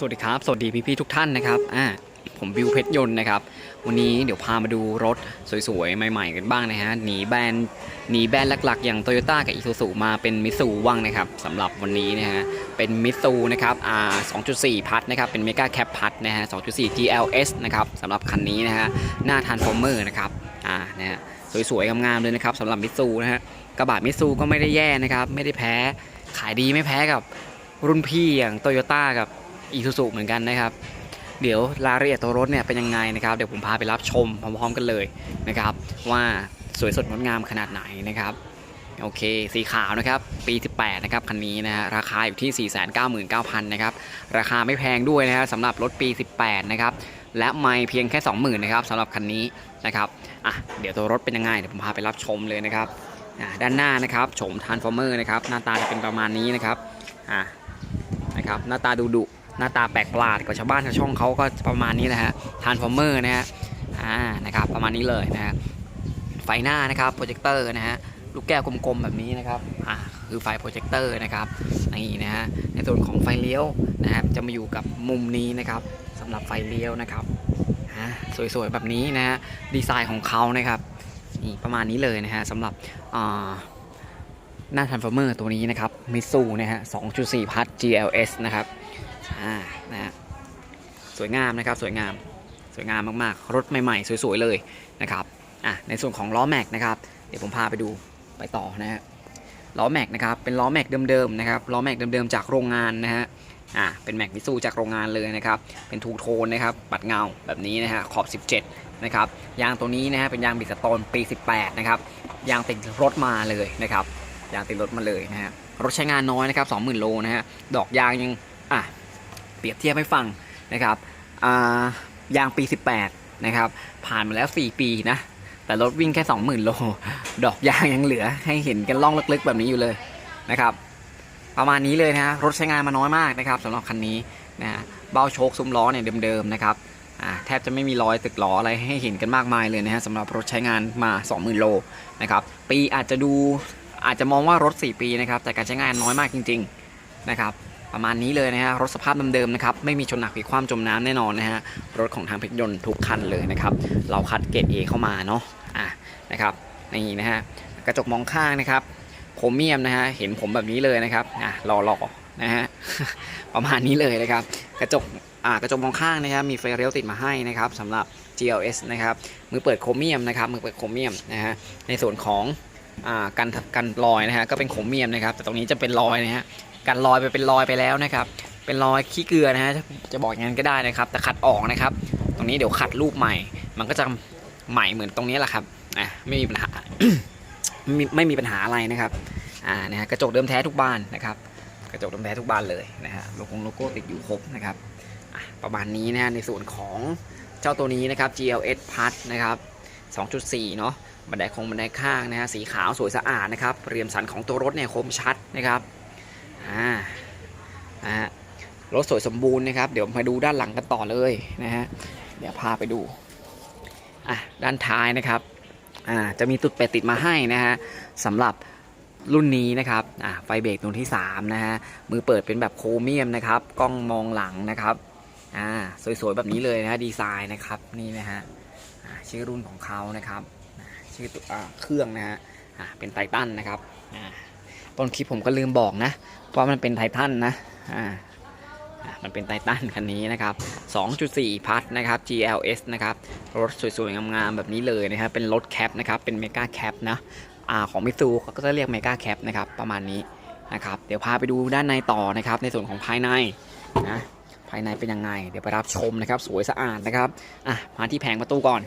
สวัสดีครับ สวัสดีพี่ๆทุกท่านนะครับอ่าผมวิวเพชรยนต์นะครับ วันนี้เดี๋ยวพามาดูรถสวยๆ ใหม่ๆ กันบ้างนะฮะหนีแบรนด์หนีแบรนด์หลักๆ อย่าง Toyota กับ Isuzu มาเป็นมิสูว่างนะครับสำหรับวันนี้นะฮะเป็นมิสูนะครับอ่า2.4 พัทนะครับ เป็นเมกาแคปพัทนะฮะ2.4 GLS นะครับสำหรับคันนี้นะฮะหน้า Transformer นะครับอ่านะฮะสวยๆงามๆเลยนะครับสำหรับมิสูนะฮะกระบะมิสูก็ไม่ได้แย่นะครับไม่ได้แพ้ขายดีไม่แพ้กับรุ่นพี่อย่าง Toyota กับ อีซูซูเหมือนกันนะครับ เดี๋ยวรายละเอียดตัวรถเนี่ยเป็นยังไงนะครับ เดี๋ยวผมพาไปรับชมพร้อมๆกันเลยนะครับ ว่าสวยสดงดงามขนาดไหนนะครับโอเค สีขาวนะครับ ปี 18 นะครับ คันนี้นะฮะ ราคาอยู่ที่ 499,000 นะครับ ราคาไม่แพงด้วยนะฮะสำหรับรถปี 18 นะครับ และไม่เพียงแค่ 20,000 นะครับสำหรับคันนี้นะครับ อะ เดี๋ยวตัวรถเป็นยังไง เดี๋ยวผมพาไปรับชมเลยนะครับ อะด้านหน้านะครับ โฉม Transformer นะครับ หน้าตาจะเป็นประมาณนี้นะครับ อะนะครับ หน้าตาดุดุ หน้าตาแปลกประหลาดกว่าชาวบ้านชาวช่องเขาก็ประมาณนี้นะฮะ Transformer นะฮะอ่านะครับประมาณนี้เลยนะฮะไฟหน้านะครับโปรเจคเตอร์นะฮะลูกแก้วกลมๆแบบนี้นะครับอ่าคือไฟโปรเจคเตอร์นะครับนี่นะฮะในส่วนของไฟเลี้ยวนะครับจะมาอยู่กับมุมนี้นะครับสำหรับไฟเลี้ยวนะครับอ่าสวยๆแบบนี้นะฮะดีไซน์ของเขานะครับนี่ประมาณนี้เลยนะฮะสำหรับอ่าหน้า Transformer ตัวนี้นะครับมิสูนะฮะ 2.4 พัท GLS นะครับ อ่านะฮะสวยงามนะครับสวยงามสวยงามมากๆ รถใหม่ๆ สวยๆเลยนะครับอะในส่วนของล้อแม็กนะครับเดี๋ยวผมพาไปดูไปต่อนะฮะล้อแม็กนะครับเป็นล้อแม็กเดิมๆนะครับล้อแม็กเดิมๆจากโรงงานนะฮะอ่าเป็นแม็กมิซูจากโรงงานเลยนะครับเป็นทูโทนนะครับปัดเงาแบบนี้นะฮะขอบ 17นะครับยางตัวนี้นะฮะเป็นยางบิสโตนปี 18นะครับยางติดรถมาเลยนะครับยางติดรถมาเลยนะฮะรถใช้งานน้อยนะครับ20,000โลนะฮะดอกยางยังอะ เปรียบเทียบให้ฟังนะครับยางปี 18 นะครับ ผ่านมาแล้ว 4 ปีนะ แต่รถวิ่งแค่ 20,000 โล ดอกยางยังเหลือให้เห็นกันล่องลึกๆ แบบนี้อยู่เลยนะครับ ประมาณนี้เลยนะรถใช้งานมาน้อยมากนะครับสำหรับคันนี้นะเบ้าโชคซุ้มล้อเนี่ยเดิมๆนะครับแทบจะไม่มีรอยตึกล้ออะไรให้เห็นกันมากมายเลยนะฮะสำหรับรถใช้งานมา 20,000 โลนะครับปีอาจจะดูอาจจะมองว่ารถ 4 ปีนะครับแต่การใช้งานน้อยมากจริง ๆนะครับ ประมาณนี้เลยนะฮะรถสภาพเดิมๆนะครับไม่มีชนหนักผีความจมน้ำแน่นอนนะฮะรถของทางเพชรยนต์ทุกคันเลยนะครับเราคัดเกรด A เข้ามาเนาะอะนะครับนี่นะฮะกระจกมองข้างนะครับโครเมียมนะฮะเห็นผมแบบนี้เลยนะครับอะหล่อๆนะฮะประมาณนี้เลยนะครับกระจกอ่ากระจกมองข้างนะครับมีไฟเลี้ยวติดมาให้นะครับสำหรับ GLS นะครับมือเปิดโครเมียมนะครับมือเปิดโครเมียมนะฮะในส่วนของ กันกันรอยนะฮะก็เป็นโครเมียมนะครับ แต่ตรงนี้จะเป็นรอยนะฮะกันรอยไปเป็นรอยไปแล้วนะครับ เป็นรอยขี้เกลือนะฮะจะบอกอย่างนั้นก็ได้นะครับ แต่ขัดออกนะครับ ตรงนี้เดี๋ยวขัดรูปใหม่ มันก็จะใหม่เหมือนตรงนี้แหละครับอะไม่มีปัญหาไม่มีไม่มีปัญหาอะไรนะครับอ่านะฮะกระจกเดิมแท้ทุกบานนะครับ กระจกเดิมแท้ทุกบานเลยนะฮะโลโก้โลโก้ติดอยู่ครบนะครับประมาณนี้นะฮะในส่วนของเจ้าตัวนี้นะครับ GLS Plus นะครับ 2.4 เนาะ บันไดคงบันไดข้างนะฮะสีขาวสวยสะอาดนะครับเรียมสันของตัวรถเนี่ยคมชัดนะครับอ่านะฮะรถสวยสมบูรณ์นะครับ เดี๋ยวมาดูด้านหลังกันต่อเลยนะฮะเดี๋ยวพาไปดูอะด้านท้ายนะครับอ่าจะมีตุดเป็ดติดมาให้นะฮะสำหรับรุ่นนี้นะครับอ่าไฟเบรกตัวที่3นะฮะมือเปิดเป็นแบบโครเมียมนะครับกล้องมองหลังนะครับอ่าสวยๆแบบนี้เลยนะฮะดีไซน์นะครับนี่นะฮะชื่อรุ่นของเขานะครับ ชื่อตัวเครื่องนะฮะอ่าเป็นไททันนะครับอ่าต้นคลิปผมก็ลืมบอกนะว่ามันเป็นไททันนะอ่ามันเป็นไททันคันนี้นะครับ 2.4 พัทนะครับ GLS นะครับ รถสวยๆ งามๆ แบบนี้เลยนะครับ เป็นรถแคปนะครับ เป็นเมกาแคปนะอ่าของมิซูเขาก็จะเรียกเมกาแคปนะครับ ประมาณนี้นะครับ เดี๋ยวพาไปดูด้านในต่อนะครับ ในส่วนของภายในนะ ภายในเป็นยังไง เดี๋ยวไปรับชมนะครับ สวยสะอาดนะครับ อะ มาที่แผงประตูก่อน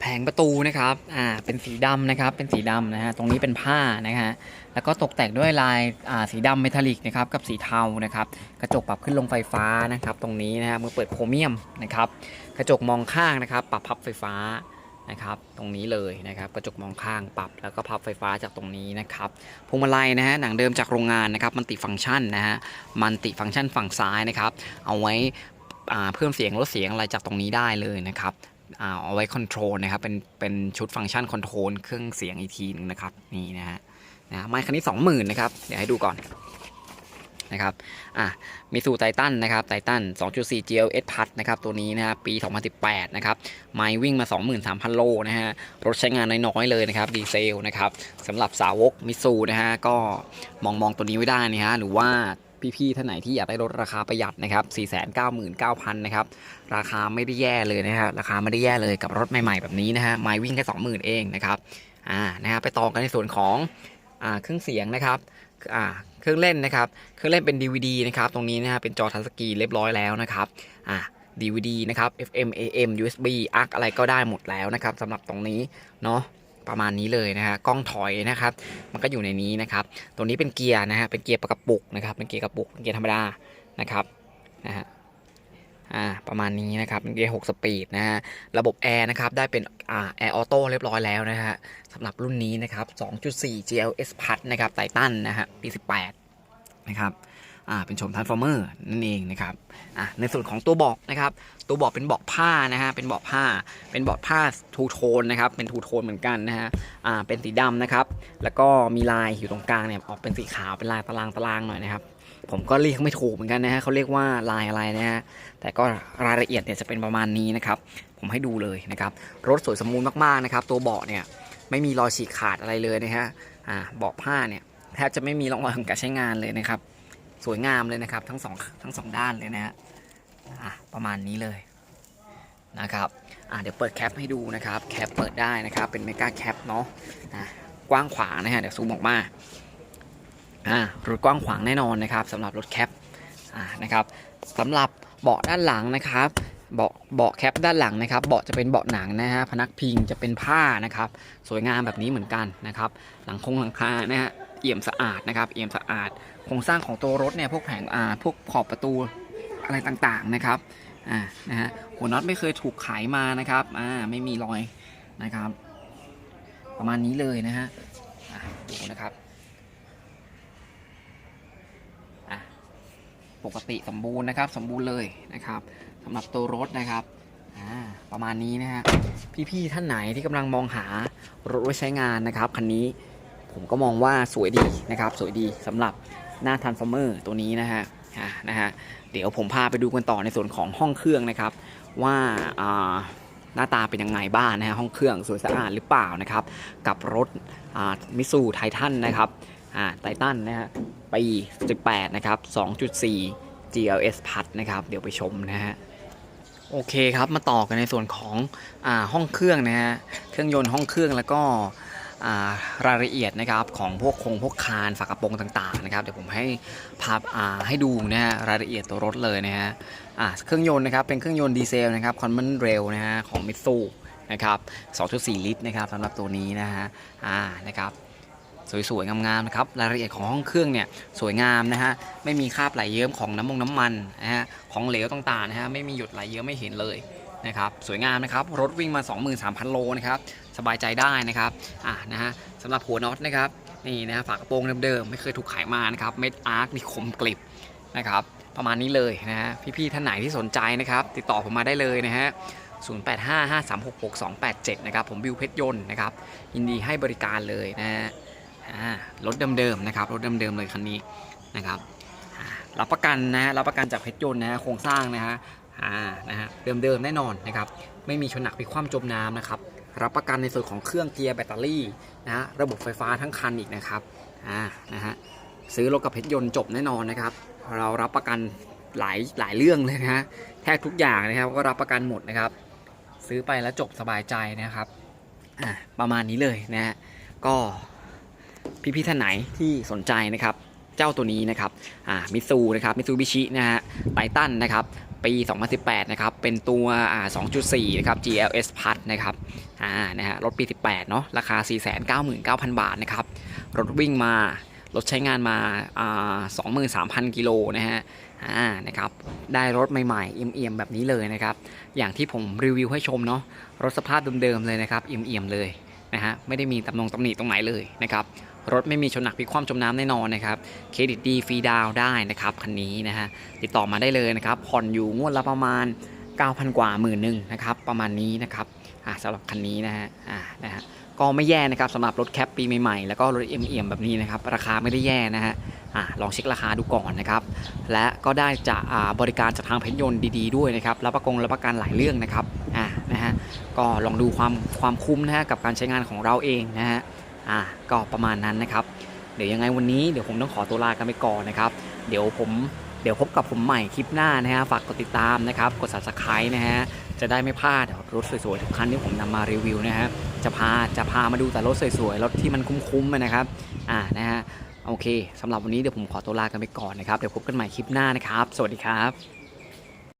แผงประตูนะครับ อ่า เป็นสีดำนะครับ เป็นสีดำนะฮะ ตรงนี้เป็นผ้านะฮะ แล้วก็ตกแต่งด้วยลาย อ่า สีดำเมทัลลิกนะครับ กับสีเทานะครับ กระจกปรับขึ้นลงไฟฟ้านะครับ ตรงนี้นะฮะมือเปิดโครเมียมนะครับ กระจกมองข้างนะครับ ปรับพับไฟฟ้านะครับ ตรงนี้เลยนะครับ กระจกมองข้างปรับ แล้วก็พับไฟฟ้าจากตรงนี้นะครับ พวงมาลัยนะฮะ หนังเดิมจากโรงงานนะครับ มันติฟังก์ชันนะฮะ มันติฟังก์ชันฝั่งซ้ายนะครับ เอาไว้อ่าเพิ่มเสียงลดเสียงอะไรจากตรงนี้ได้เลยนะครับ เอาไว้คอนโทรลนะครับเป็นเป็นชุดฟังก์ชันคอนโทรลเครื่องเสียงอีกทีหนึงนะครับนี่นะฮะนะไมค์คันนี้20,000นะครับเดี๋ยวให้ดูก่อนนะครับอะมิสูไททันนะครับไททัน2.4 GLS พัดนะครับตัวนี้นะครับปี 2018 นะครับไมล์วิ่งมา 23,000 โลนะฮะรถใช้งานน้อยๆเลยนะครับดีเซลนะครับสำหรับสาวกมิสูนะฮะก็มองมองตัวนี้ไว้ได้นะฮะหรือว่า พี่ๆท่านไหนที่อยากได้รถราคาประหยัดนะครับ 499,000 นะครับ ราคาไม่ได้แย่เลยนะฮะ ราคาไม่ได้แย่เลยกับรถใหม่ๆแบบนี้นะฮะ ไมล์วิ่งแค่ 20,000 เองนะครับ อ่า นะฮะ ไปต่อกันในส่วนของ อ่า เครื่องเสียงนะครับ อ่า เครื่องเล่นนะครับ เครื่องเล่นเป็น DVD นะครับ ตรงนี้นะฮะ เป็นจอทัชสกรีนเรียบร้อยแล้วนะครับ อ่า DVD นะครับ FM AM USB ARC อะไรก็ได้หมดแล้วนะครับสำหรับตรงนี้เนาะ ประมาณนี้เลยนะฮะกล้องถอยนะครับ มันก็อยู่ในนี้นะครับ ตัวนี้เป็นเกียร์นะฮะเป็นเกียร์กระปุกนะครับเป็นเกียร์กระปุกเป็นเกียร์ธรรมดานะครับนะฮะอ่าประมาณนี้นะครับเป็นเกียร์6สปีดนะฮะระบบแอร์นะครับได้เป็นอ่าแอร์ออโต้เรียบร้อยแล้วนะฮะสำหรับรุ่นนี้นะครับ 2.4 GLS พัดนะครับไททันนะฮะปี 18 นะครับ เป็นชม Transformer นั่นเองนะครับอะในส่วนของตัวบอกนะครับ ตัวบอกเป็นบาะผ้านะฮะเป็นบาะผ้า เป็นบาะผ้าทูโทนนะครับเป็นทูโทนเหมือนกันนะฮะอ่าเป็นสีดำนะครับ แล้วก็มีลายอยู่ตรงกลางเนี่ยออกเป็นสีขาวเป็นลายตารางตารางหน่อยนะครับผมก็เรียกไม่ถูกเหมือนกันนะฮะเขาเรียกว่าลายอะไรนะฮะแต่ก็รายละเอียดเนี่ยจะเป็นประมาณนี้นะครับ ผมให้ดูเลยนะครับรถสวยสมบูรณ์มากๆนะครับ ตัวเบาะเนี่ยไม่มีรอยฉีกขาดอะไรเลยนะฮะอ่าเบาะผ้าเนี่ยแทบจะไม่มีร่องรอยของการใช้งานเลยนะครับ สวยงามเลยนะครับ ทั้งสองทั้งสองด้านเลยนะฮะประมาณนี้เลยนะครับเดี๋ยวเปิดแคปให้ดูนะครับแคปเปิดได้นะครับเป็นเมกาแคปเนาะกว้างขวางนะฮะเดี๋ยวซูมออกมาอ่ารถกว้างขวางแน่นอนนะครับสำหรับรถแคปอะนะครับสำหรับเบาะด้านหลังนะครับเบาะเบาะแคปด้านหลังนะครับเบาะจะเป็นเบาะหนังนะฮะพนักพิงจะเป็นผ้านะครับ สวยงามแบบนี้เหมือนกันนะครับ หลังคงหลังคานะฮะ เอี่ยมสะอาดนะครับ เอี่ยมสะอาดโครงสร้างของตัวรถเนี่ยพวกแผงอ่าพวกขอบประตูอะไรต่างๆนะครับอ่านะฮะหัวน็อตไม่เคยถูกไขมานะครับอ่าไม่มีรอยนะครับ ประมาณนี้เลยนะฮะอะดูนะครับอะปกติสมบูรณ์นะครับ สมบูรณ์เลยนะครับสำหรับตัวรถนะครับอ่าประมาณนี้นะฮะพี่ๆท่านไหนที่กำลังมองหารถไว้ใช้งานนะครับคันนี้ ผมก็มองว่าสวยดีนะครับสวยดีสำหรับหน้า Transformer ตัวนี้นะฮะนะฮะเดี๋ยวผมพาไปดูกันต่อในส่วนของห้องเครื่องนะครับ ว่าหน้าตาเป็นยังไงบ้างนะฮะห้องเครื่องสวยสะอาดหรือเปล่านะครับ กับรถมิสูไททันนะครับไททันนะฮะปี18นะครับ2.4 GLS พัดนะครับเดี๋ยวไปชมนะฮะโอเคครับมาต่อกันในส่วนของอห้องเครื่องนะฮะเครื่องยนต์ห้องเครื่องแล้วก็ รายละเอียดนะครับของพวกโครงพวกคานฝากระโปรงต่างๆนะครับเดี๋ยวผมให้ภาพาให้ดูนะฮะรายละเอียดตัวรถเลยนะฮะเครื่องยนต์นะครับเป็นเครื่องยนต์ดีเซลนะครับคอนมันเรลนะฮะของมิตซูนะครับ 2.4 ลิตรนะครับสำหรับตัวนี้นะฮะอ่านะครับสวยๆ งามๆนะครับรายละเอียดของห้องเครื่องเนี่ยสวยงามนะฮะไม่มีคราบไหลเยิ้มของน้ำมงน้ำมันนะฮะของเหลวต่างๆนะฮะไม่มีหยดไหลเยิ้มไม่เห็นเลยนะครับสวยงามนะครับรถวิ่งมา 23,000 โลนะครับ สบายใจได้นะครับอะนะฮะสำหรับหัวน็อตนะครับนี่นะฮะฝากระโปรงเดิมๆไม่เคยถูกขายมานะครับเม็ดอาร์คนี่คมกริบนะครับประมาณนี้เลยนะฮะพี่ๆท่านไหนที่สนใจนะครับติดต่อผมมาได้เลยนะฮะ0855366287 นะครับ ผมบิวเพชรยนต์นะครับ ยินดีให้บริการเลยนะฮะอ่ารถเดิมๆนะครับ รถเดิมๆเลยคันนี้นะครับอ่ารับประกันนะฮะรับประกันจากเพชรยนต์นะฮะโครงสร้างนะฮะอ่านะฮะเดิมๆแน่นอนนะครับ ไม่มีชนหนักพลิคว่ำจมน้ำนะครับ รับประกันในส่วนของเครื่องเกียร์แบตเตอรี่นะฮะระบบไฟฟ้าทั้งคันอีกนะครับอ่านะฮะซื้อรถกับเพชรยนต์จบแน่นอนนะครับ เรารับประกันหลายหลายเรื่องเลยนะฮะแทบทุกอย่างนะครับก็รับประกันหมดนะครับ ซื้อไปแล้วจบสบายใจนะครับอ่าประมาณนี้เลยนะฮะก็พี่ๆท่านไหนที่สนใจนะครับ เจ้าตัวนี้นะครับอ่ามิซูนะครับมิซูบิชินะฮะไททันนะครับ ปี 2018 นะครับ เป็นตัวอ่า2.4 นะครับ GLS Plus นะครับ อ่า นะฮะ รถปี 18 เนาะ ราคา 499,000 บาทนะครับ รถวิ่งมา รถใช้งานมา อ่า 23,000 กิโลนะฮะ อ่า นะครับ ได้รถใหม่ๆ เอี่ยมๆ แบบนี้เลยนะครับ อย่างที่ผมรีวิวให้ชมเนาะ รถสภาพเดิมๆ เลยนะครับ เอี่ยมๆ เลย นะฮะไม่ได้มีตำนงตำหนิตรงไหนเลยนะครับรถไม่มีชนหนักพิกคว่ำจมน้ำแน่นอนนะครับเครดิตดีฟรีดาวได้นะครับคันนี้นะฮะติดต่อมาได้เลยนะครับผ่อนอยู่งวดละประมาณ 9,000 กว่าหมื่นหนึ่งนะครับประมาณนี้นะครับอ่าสำหรับคันนี้นะฮะอ่านะฮะก็ไม่แย่นะครับสำหรับรถแคปปีใหม่ๆแล้วก็รถเอ็มเอ็มแบบนี้นะครับราคาไม่ได้แย่นะฮะอ่าลองเช็คราคาดูก่อนนะครับ และก็ได้จะอ่าบริการจากทางเพชรยนต์ดีๆด้วยนะครับรับประกงรับประกันหลายเรื่องนะครับ ก็ลองดูความความคุ้มนะฮะกับการใช้งานของเราเองนะฮะอ่าก็ประมาณนั้นนะครับ เดี๋ยวยังไงวันนี้เดี๋ยวผมต้องขอตัวลากันไปก่อนนะครับ เดี๋ยวผมเดี๋ยวพบกับผมใหม่คลิปหน้านะฮะฝากกดติดตามนะครับกด subscribe นะฮะจะได้ไม่พลาดรถสวยๆทุกคันที่ผมนำมารีวิวนะฮะจะพาจะพามาดูแต่รถสวยๆรถที่มันคุ้มๆนะครับอ่านะฮะโอเคสำหรับวันนี้เดี๋ยวผมขอตัวลากันไปก่อนนะครับเดี๋ยวพบกันใหม่คลิปหน้านะครับ สวัสดีครับ